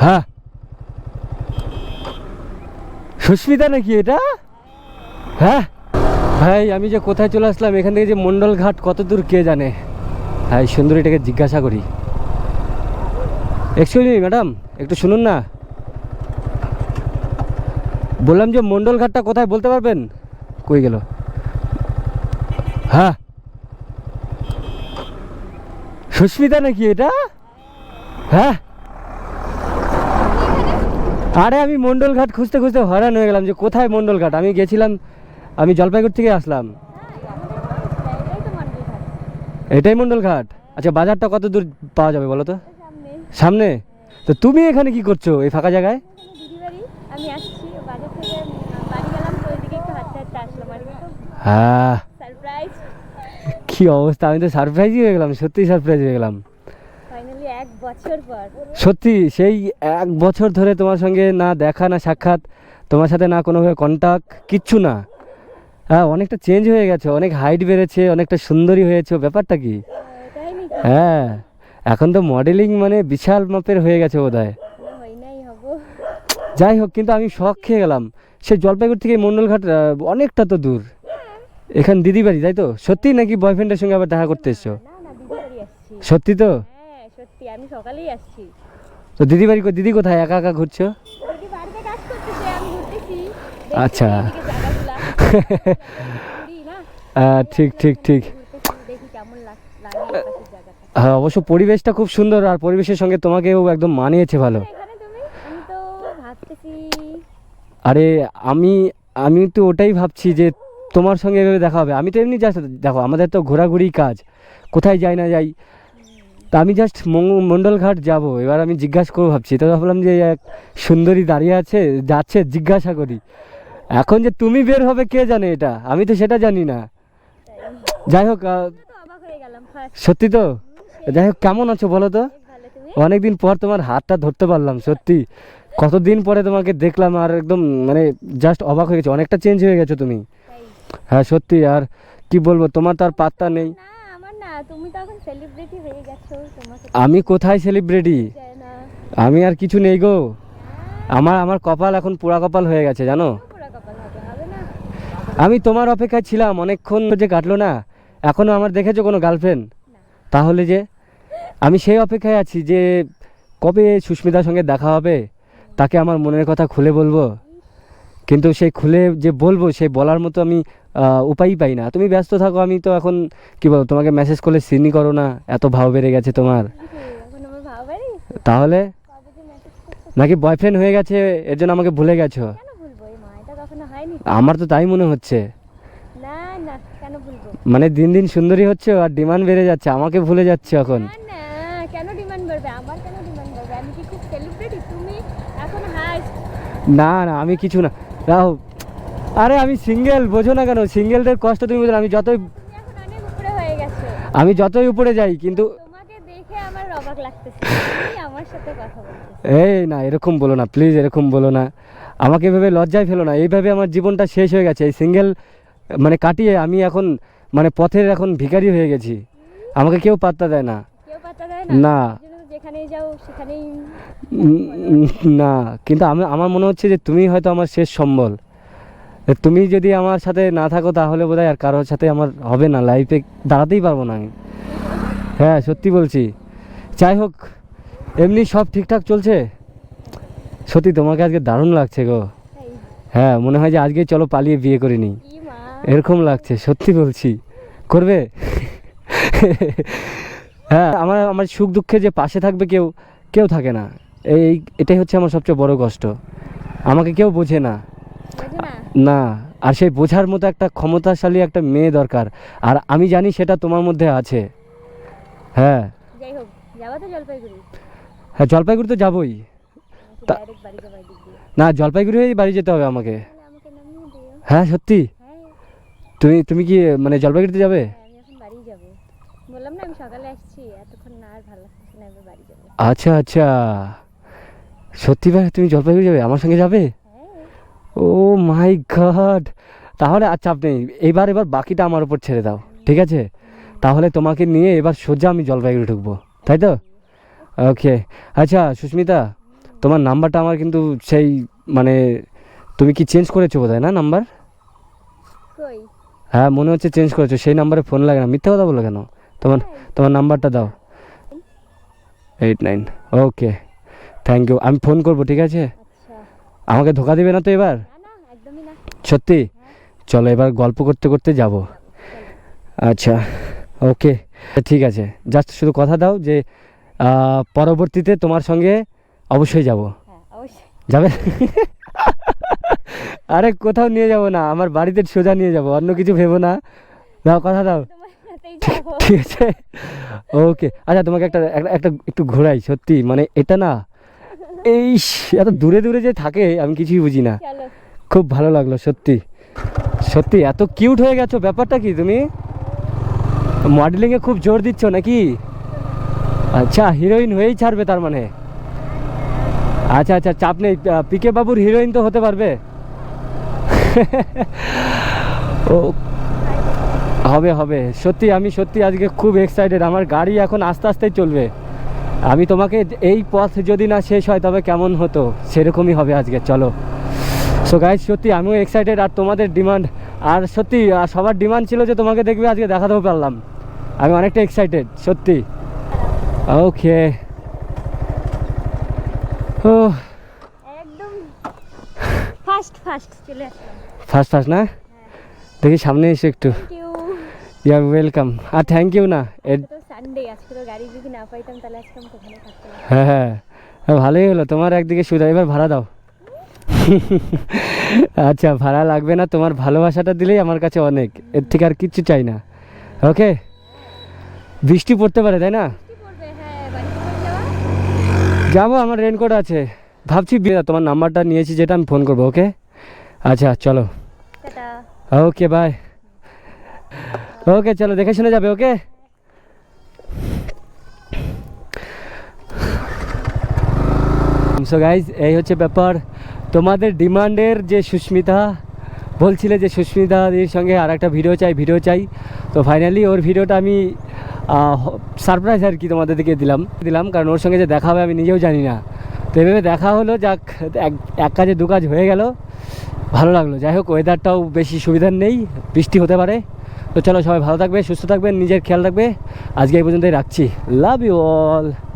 হ্যাঁ। সুস্মিতা নাকি এটা? হ্যাঁ। ভাই, আমি যে কোথায় চলে আসলাম, এখান থেকে যে মন্ডল ঘাট, কত দূর কে জানে? হ্যাঁ সুন্দরীটাকে জিজ্ঞাসা করি। এক্সকিউজ ম্যাডাম একটু শুনুন না। বললাম যে মন্ডল ঘাটটা কোথায়, বলতে পারবেন? কই গেল? হ্যাঁ। সুস্মিতা নাকি এটা? হ্যাঁ। আরে আমি মন্ডল ঘাট খুঁজতে খুঁজতে হয়রান হয়ে গেলাম যে কোথায় মন্ডল ঘাট আমি গেছিলাম আমি জলপাইগুড়ি থেকে আসলাম। এটাই মন্ডল ঘাট আচ্ছা বাজারটা কত দূর পাওয়া যাবে বলো তো? সামনে? তো তুমি এখানে কি করছ এই ফাঁকা জায়গায়? হ্যাঁ। কি অবস্থা? আমি তো সারপ্রাইজই হয়ে গেলাম সত্যিই সারপ্রাইজ হয়ে গেলাম ফাইনালি এক বছর পর সত্যি সেই এক বছর ধরে তোমার সঙ্গে না দেখা না সাক্ষাৎ তোমার সাথে না কোনোভাবে কন্ট্যাক্ট কিচ্ছু না। হ্যাঁ অনেকটা চেঞ্জ হয়ে গেছে অনেক হাইট বেড়েছে অনেকটা সুন্দরী হয়েছে ব্যাপারটা কি? হ্যাঁ এখন তো মডেলিং মানে বিশাল মাপের হয়ে গেছে বোধ হয় যাই হোক কিন্তু আমি শখ খেয়ে গেলাম। সে জলপাইগুড়ি থেকে মণ্ডলঘাট আহ, অনেকটা তো দূর। এখান দিদি বাড়ি তাই তো? সত্যি নাকি বয়ফ্রেন্ডের সঙ্গে আবার দেখা করতে এসছো? সত্যি তো? হ্যাঁ আমি সকালেই আসছি। তো দিদি বাড়ি দিদি কোথায়? একা একা ঘুরছো? দিদি বাড়িতে কাজ করতেছে আমি ঘুরতেছি। আচ্ছা। ঠিক ঠিক ঠিক। হ্যাঁ অবশ্য পরিবেশটা খুব সুন্দর আর পরিবেশের সঙ্গে তোমাকেও একদম মানিয়েছে ভালো। ভাবতেছি আরে আমি আমি তো ওটাই ভাবছি যে তোমার সঙ্গে এভাবে দেখা হবে। আমি তো এমনি জাস্ট দেখো আমাদের তো ঘোরাঘুরি কাজ। কোথায় যাই না যাই তা আমি জাস্ট মণ্ডল ঘাট যাব। এবার আমি জিজ্ঞাসা করব ভাবছি। তো ভাবলাম যে এক সুন্দরী দাঁড়িয়ে আছে, যাচ্ছে, জিজ্ঞাসা করি। এখন যে তুমি বের হবে, কে জানে এটা? আমি তো সেটা জানি না। যাই হোক সত্যি তো? যাই হোক, কেমন আছো বলো তো? অনেকদিন পর তোমার হাতটা ধরতে পারলাম, সত্যি। কতদিন পরে তোমাকে দেখলাম আর একদম মানে জাস্ট অবাক হয়ে গেছে। অনেকটা চেঞ্জ হয়ে গেছো তুমি। হ্যাঁ সত্যি। আর কি বলব, তোমার তো আর পাত্তা নেই। না তুমি তো এখন সেলিব্রিটি হয়ে গেছো তোমাকে আমি কোথায় সেলিব্রিটি আমি আর কিছু নেই গো। আমার আমার কপাল এখন পোড়া কপাল হয়ে গেছে জানো? আমি তোমার অপেক্ষায় ছিলাম অনেকক্ষণ যে কাটলো না। এখনও আমার দেখেছ কোনো গার্লফ্রেন্ড তাহলে যে আমি সেই অপেক্ষায় আছি যে কবে সুস্মিতার সঙ্গে দেখা হবে? তাকে আমার মনের কথা খুলে বলব। কিন্তু সেই খুলে যে বলব সেই বলার মতো আমি উপায়ই পাই না। তুমি ব্যস্ত থাকো আমি তো এখন কি বলব তোমাকে মেসেজ করলে সিনই করো না এত ভাব বেড়ে গেছে তোমার। তাহলে? নাকি বয়ফ্রেন্ড হয়ে গেছে এর জন্য আমাকে ভুলে গেছো? আমার তো তাই মনে হচ্ছে। মানে দিন দিন সুন্দরী হচ্ছে আর ডিমান্ড বেড়ে যাচ্ছে আমাকে ভুলে যাচ্ছে এখন। না না আমি কিছু না। রাহো আরে আমি সিঙ্গেল বোঝো না কেন সিঙ্গেলদের কষ্ট তুমি বোঝো আমি যতই আমি যতই উপরে যাই কিন্তু এই না এরকম বলো না প্লিজ এরকম বলো না। আমাকে এভাবে লজ্জায় ফেলো না এইভাবে আমার জীবনটা শেষ হয়ে গেছে এই সিঙ্গেল মানে কাটিয়ে আমি এখন মানে পথের এখন ভিখারি হয়ে গেছি। আমাকে কেউ পাত্তা দেয় না। না। না কিন্তু আমি আমার মনে হচ্ছে যে তুমি হয়তো আমার শেষ সম্বল। তুমি যদি আমার সাথে না থাকো তাহলে বোধহয় আর কারোর সাথে আমার হবে না। লাইফে দাঁড়াতেই পারব না আমি। হ্যাঁ সত্যি বলছি। যাই হোক এমনি সব ঠিকঠাক চলছে? সত্যি তোমাকে আজকে দারুণ লাগছে গো। হ্যাঁ মনে হয় যে আজকে চলো পালিয়ে বিয়ে করে নিই। এরকম লাগছে সত্যি বলছি। করবে? হ্যাঁ আমার আমার সুখ দুঃখে যে পাশে থাকবে কেউ কেউ থাকে না। এই এটাই হচ্ছে আমার সবচেয়ে বড় কষ্ট। আমাকে কেউ বোঝে না। না? আর সেই বোঝার মতো একটা ক্ষমতাশালী একটা মেয়ে দরকার। আর আমি জানি সেটা তোমার মধ্যে আছে। হ্যাঁ। হ্যাঁ জলপাইগুড়ি তো যাবোই। না জলপাইগুড়ি বাড়ি যেতে হবে আমাকে। হ্যাঁ সত্যি? হ্যাঁ। তুমি তুমি কি মানে জলপাইগুড়িতে যাবে? হ্যাঁ, আমি এখন বাড়ি যাব। বললাম না আমি সকালে আসছি এতক্ষণ না আর ভালো লাগতেছে না এবার বাড়ি যাব। আচ্ছা আচ্ছা। সত্যি ভাই তুমি জলপাইগুড়ি যাবে? আমার সঙ্গে যাবে? Oh my god. তাহলে আচ্ছা আপনি এবার এবার বাকিটা আমার উপর ছেড়ে দাও ঠিক আছে? তাহলে তোমাকে নিয়ে এবার সোজা আমি জলপাইগুড়ি ঢুকবো তাই তো? ওকে আচ্ছা সুস্মিতা তোমার নাম্বারটা আমার কিন্তু সেই মানে তুমি কি চেঞ্জ করেছ বোধ না নাম্বার? হ্যাঁ মনে হচ্ছে চেঞ্জ করেছ সেই নাম্বারে ফোন লাগে না মিথ্যা কথা বলো কেন? তোমার তোমার নাম্বারটা দাও। Eight nine okay thank you আমি ফোন করব ঠিক আছে? আমাকে ধোকা দেবে না তো এবার? সত্যি? চলো এবার গল্প করতে করতে যাব। আচ্ছা ওকে ঠিক আছে। জাস্ট শুধু কথা দাও যে পরবর্তীতে তোমার সঙ্গে অবশ্যই যাব। হ্যাঁ যাবে? আরে কোথাও নিয়ে যাব না আমার বাড়িতে সোজা নিয়ে যাব অন্য কিছু ভেবো না। দাও কথা দাও। ঠিক ঠিক আছে। ওকে আচ্ছা তোমাকে একটা- একটা একটু ঘোরাই সত্যি। মানে এটা না এই এত দূরে দূরে যে থাকে আমি কিছুই বুঝি না। খুব ভালো লাগল সত্যি। সত্যি এত কিউট হয়ে গেছো ব্যাপারটা কি তুমি? মডেলিংয়ে খুব জোর দিচ্ছ নাকি? আচ্ছা হিরোইন হয়েই ছাড়বে তার মানে। আচ্ছা আচ্ছা চাপ নেই পিকে বাবুর হিরোইন তো হতে পারবে। ও হবে হবে। সত্যি আমি সত্যি আজকে খুব এক্সাইটেড আমার গাড়ি এখন আস্তে আস্তেই চলবে। আমি তোমাকে এই পথ যদি না শেষ হয় তবে কেমন হতো? সেরকমই হবে আজকে চলো। সো গাইজ সত্যি আমিও এক্সাইটেড আর তোমাদের ডিমান্ড আর সত্যি আর সবার ডিমান্ড ছিল যে তোমাকে দেখবে আজকে দেখাতেও পারলাম। আমি অনেকটা এক্সাইটেড সত্যি। ওকে ও ফাস্ট চলে ফার্স্ট ফার্স্ট না? দেখি সামনে এসে একটু। ইউ আর ওয়েলকাম আর থ্যাংক ইউ না। সানডে আজকে তো গাড়ি যদি না পাইতাম তাহলে আজকে আমি কোথানে থাকতাম হ্যাঁ হ্যাঁ। হ্যাঁ, ভালোই হলো। তোমার একদিকে সুবিধা এবার ভাড়া দাও। আচ্ছা ভাড়া লাগবে না। তোমার ভালোবাসাটা দিলেই আমার কাছে অনেক। এর থেকে আর কিচ্ছু চাই না। ওকে? বৃষ্টি পড়তে পারে তাই না? হ্যাঁ। যাব? আমার রেনকোট আছে। ভাবছি তোমার নাম্বারটা নিয়েছি যেটা আমি ফোন করব ওকে? আচ্ছা চলো। ওকে বাই ওকে চলো দেখে শুনে যাবে ওকে? সো গাইজ এই হচ্ছে ব্যাপার। তোমাদের ডিমান্ডের যে সুস্মিতা, বলছিলে যে সুস্মিতাদির সঙ্গে আর একটা ভিডিও চাই ভিডিও চাই। তো ফাইনালি ওর ভিডিওটা আমি সারপ্রাইজ আর কি তোমাদের দিকে দিলাম দিলাম। কারণ ওর সঙ্গে যে দেখা হবে আমি নিজেও জানি না। তো এভাবে দেখা হলো, যাক, এক কাজে দু কাজ হয়ে গেল। ভালো লাগল। যাই হোক ওয়েদারটাও বেশি সুবিধার নেই, বৃষ্টি হতে পারে। তো চলো সবাই ভালো থাকবে, সুস্থ থাকবেন নিজের খেয়াল রাখবে। আজকে এই পর্যন্তই রাখছি। Love you all